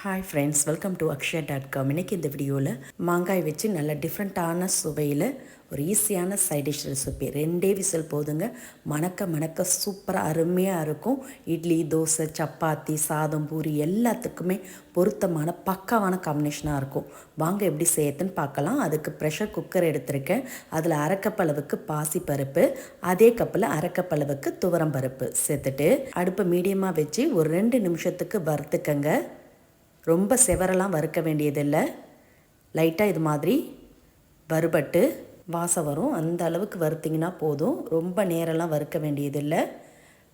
Hi friends welcome to Akshaya dot com இன்றைக்கி இந்த வீடியோவில் மாங்காய் வச்சு நல்ல டிஃப்ரெண்ட்டான சுவையில் ஒரு ஈஸியான சைட் டிஷ் ரெசிபி ரெண்டே விசில் போதுங்க. மணக்க மணக்க சூப்பராக அருமையாக இருக்கும். இட்லி தோசை சப்பாத்தி சாதம் பூரி எல்லாத்துக்குமே பொருத்தமான பக்காவான காம்பினேஷனாக இருக்கும். வாங்க எப்படி செய்யறதுன்னு பார்க்கலாம். அதுக்கு ப்ரெஷர் குக்கர் எடுத்திருக்கேன். அதில் அரைக்கப்பளவுக்கு பாசி பருப்பு அதே கப்பில் அரைக்கப்பளவுக்கு துவரம் பருப்பு சேர்த்துட்டு அடுப்பை மீடியமாக வச்சு ஒரு ரெண்டு நிமிஷத்துக்கு வறுத்துக்கங்க. ரொம்ப செவரெல்லாம் வறுக்க வேண்டியதில்லை. லைட்டாக இது மாதிரி வறுபட்டு வாசம் வரும். அந்த அளவுக்கு வறுத்திங்கன்னா போதும். ரொம்ப நேரம்லாம் வறுக்க வேண்டியதில்லை.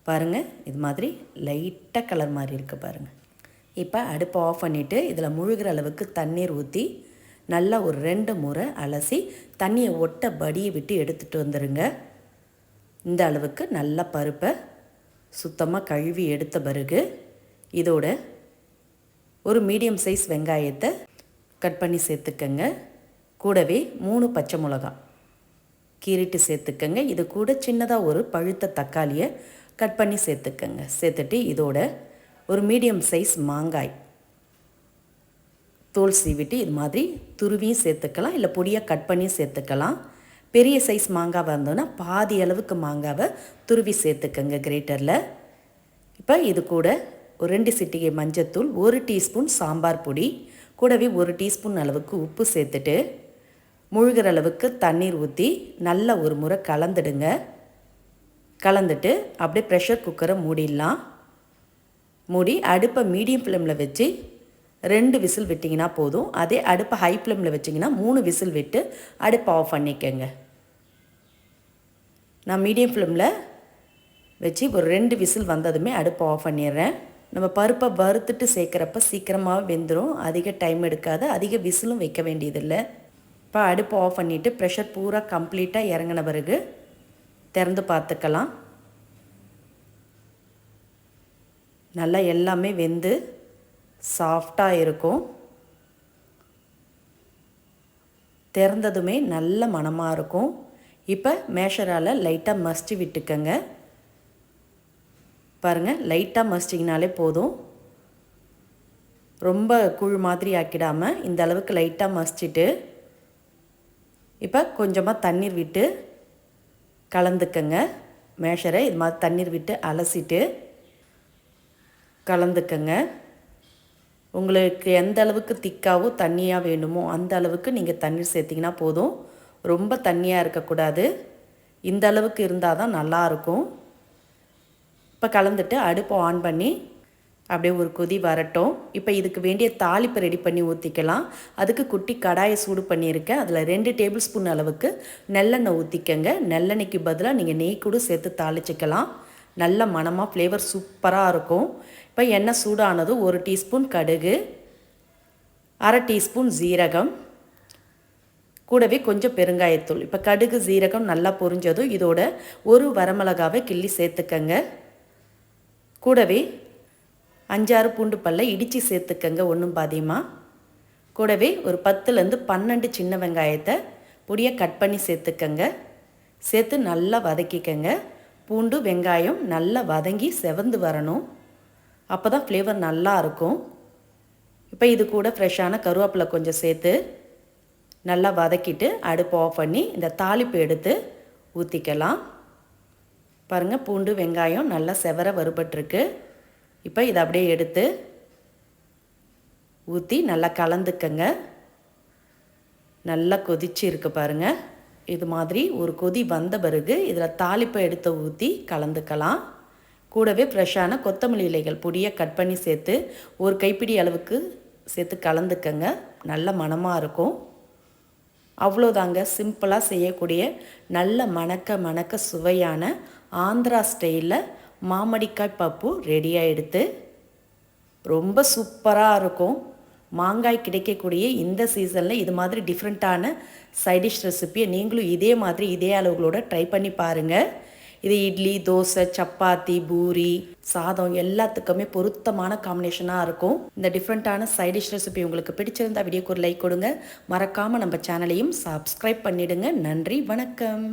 பாருங்கள் இது மாதிரி லைட்டாக கலர் மாதிரி இருக்குது பாருங்கள் இப்போ அடுப்பை ஆஃப் பண்ணிவிட்டு இதில் முழுகிற அளவுக்கு தண்ணீர் ஊற்றி நல்லா ஒரு ரெண்டு முறை அலசி தண்ணியை ஒட்ட படியை விட்டு எடுத்துகிட்டு வந்துடுங்க இந்த அளவுக்கு நல்ல பருப்பை சுத்தமாக கழுவி எடுத்த பிறகு இதோட ஒரு மீடியம் சைஸ் வெங்காயத்தை கட் பண்ணி சேர்த்துக்கங்க. கூடவே மூணு பச்சை மிளகா கீறிட்டு சேர்த்துக்கங்க. இது கூட சின்னதாக ஒரு பழுத்த தக்காளியை கட் பண்ணி சேர்த்துக்கங்க. சேர்த்துட்டு இதோட ஒரு மீடியம் சைஸ் மாங்காய் தோல் சீவிட்டு இது மாதிரி துருவியும் சேர்த்துக்கலாம். இல்லை பொடியாக கட் பண்ணியும் சேர்த்துக்கலாம். பெரிய சைஸ் மாங்காய் வந்தோன்னா பாதி அளவுக்கு மாங்காவை துருவி சேர்த்துக்கங்க கிரேட்டரில். இப்போ இது கூட ஒரு ரெண்டு சிட்டிகை மஞ்சத்தூள் ஒரு டீஸ்பூன் சாம்பார் பொடி கூடவே ஒரு டீஸ்பூன் அளவுக்கு உப்பு சேர்த்துட்டு முழுகிற அளவுக்கு தண்ணீர் ஊற்றி நல்லா ஒரு முறை கலந்துடுங்க. கலந்துட்டு அப்படியே ப்ரெஷர் குக்கரை மூடிடலாம். மூடி அடுப்பை மீடியம் ஃப்ளேமில் வச்சு ரெண்டு விசில் விட்டிங்கன்னா போதும். அதே அடுப்பை ஹை ஃப்ளேமில் வச்சிங்கன்னா மூணு விசில் விட்டு அடுப்பை ஆஃப் பண்ணிக்கோங்க. நான் மீடியம் ஃப்ளேமில் வச்சு ஒரு ரெண்டு விசில் வந்ததுமே அடுப்பை ஆஃப் பண்ணிடுறேன். நம்ம பருப்பை வறுத்துட்டு சேர்க்குறப்ப சீக்கிரமாக வெந்துடும் அதிக டைம் எடுக்காது அதிக விசிலும் வைக்க வேண்டியதில்லை. இப்போ அடுப்பை ஆஃப் பண்ணிவிட்டு ப்ரெஷர் பூரா கம்ப்ளீட்டாக இறங்கின பிறகு திறந்து பார்த்துக்கலாம். நல்லா எல்லாமே வெந்து சாஃப்டாக இருக்கும். திறந்ததுமே நல்ல மனமாக இருக்கும். இப்போ மேஷரால் லைட்டாக மஸ்டி விட்டுக்கங்க. பாருங்கள் லைட்டாக மசிச்சிங்கனாலே போதும். ரொம்ப கூழ் மாதிரி ஆக்கிடாமல் இந்த அளவுக்கு லைட்டாக மசிச்சுட்டு இப்போ கொஞ்சமாக தண்ணீர் விட்டு கலந்துக்கங்க. மேஷரை இது மாதிரி தண்ணீர் விட்டு அலசிட்டு கலந்துக்கங்க. உங்களுக்கு எந்த அளவுக்கு திக்காவோ தண்ணியாக வேணுமோ அந்த அளவுக்கு நீங்கள் தண்ணீர் சேர்த்திங்கன்னா போதும். ரொம்ப தண்ணியாக இருக்கக்கூடாது. இந்த அளவுக்கு இருந்தால் தான் நல்லாயிருக்கும் இப்போ கலந்துட்டு அடுப்பை ஆன் பண்ணி அப்படியே ஒரு கொதி வரட்டும். இப்போ இதுக்கு வேண்டிய தாளிப்பு ரெடி பண்ணி ஊற்றிக்கலாம் அதுக்கு குட்டி கடாயை சூடு பண்ணியிருக்கேன். அதில் ரெண்டு டேபிள் ஸ்பூன் அளவுக்கு நெல்லெண்ணெய் ஊற்றிக்கங்க நெல்லெண்ணெய்க்கு பதிலாக நீங்கள் நெய் கூட சேர்த்து தாளிச்சிக்கலாம். நல்ல மனமாக ஃப்ளேவர் சூப்பராக இருக்கும். இப்போ எண்ணெய் சூடானதும் ஒரு டீஸ்பூன் கடுகு அரை டீஸ்பூன் ஜீரகம் கூடவே கொஞ்சம் பெருங்காயத்தூள். இப்போ கடுகு ஜீரகம் நல்லா பொரிஞ்சதும் இதோட ஒரு வரமிளகாவை கிள்ளி சேர்த்துக்கங்க. கூடவே அஞ்சாறு பூண்டு பல்ல இடித்து சேர்த்துக்கங்க ஒன்றும் பாதியமாக கூடவே ஒரு பத்துலேருந்து பன்னெண்டு சின்ன வெங்காயத்தை பொடியை கட் பண்ணி சேர்த்துக்கங்க. சேர்த்து நல்லா வதக்கிக்கங்க. பூண்டு வெங்காயம் நல்லா வதங்கி செவந்து வரணும். அப்போ தான் ஃப்ளேவர் நல்லா இருக்கும். இப்போ இது கூட ஃப்ரெஷ்ஷான கருவேப்பிலை கொஞ்சம் சேர்த்து நல்லா வதக்கிட்டு அடுப்பு ஆஃப் பண்ணி இந்த தாளிப்பு எடுத்து ஊற்றிக்கலாம் பாருங்கள் பூண்டு வெங்காயம் நல்லா செவர வறுபட்டுருக்கு. இப்போ இதை அப்படியே எடுத்து ஊற்றி நல்லா கலந்துக்கங்க. நல்லா கொதிச்சு இருக்கு பாருங்கள் இது மாதிரி ஒரு கொதி வந்த பிறகு இதில் தாளிப்பை எடுத்து ஊற்றி கலந்துக்கலாம். கூடவே ஃப்ரெஷ்ஷான கொத்தமல்லி இலைகள் பொடியை கட் பண்ணி சேர்த்து ஒரு கைப்பிடி அளவுக்கு சேர்த்து கலந்துக்கங்க. நல்ல மணமாக இருக்கும். அவ்வளோதாங்க. சிம்பிளாக செய்யக்கூடிய நல்ல மணக்க மணக்க சுவையான ஆந்திரா ஸ்டைலில் மாமடிக்காய் பப்பு ரெடியாக எடுத்து ரொம்ப சூப்பராக இருக்கும். மாங்காய் கிடைக்கக்கூடிய இந்த சீசனில் இது மாதிரி டிஃப்ரெண்ட்டான சைடிஷ் ரெசிப்பியை நீங்களும் இதே மாதிரி இதே அளவுகளோட ட்ரை பண்ணி பாருங்கள் இது இட்லி தோசை சப்பாத்தி பூரி சாதம் எல்லாத்துக்குமே பொருத்தமான காம்பினேஷனாக இருக்கும். இந்த டிஃப்ரெண்ட்டான சைடிஷ் ரெசிபி உங்களுக்கு பிடிச்சிருந்தா வீடியோக்கு ஒரு லைக் கொடுங்க. மறக்காமல் நம்ம சேனலையும் சப்ஸ்கிரைப் பண்ணிவிடுங்க நன்றி வணக்கம்.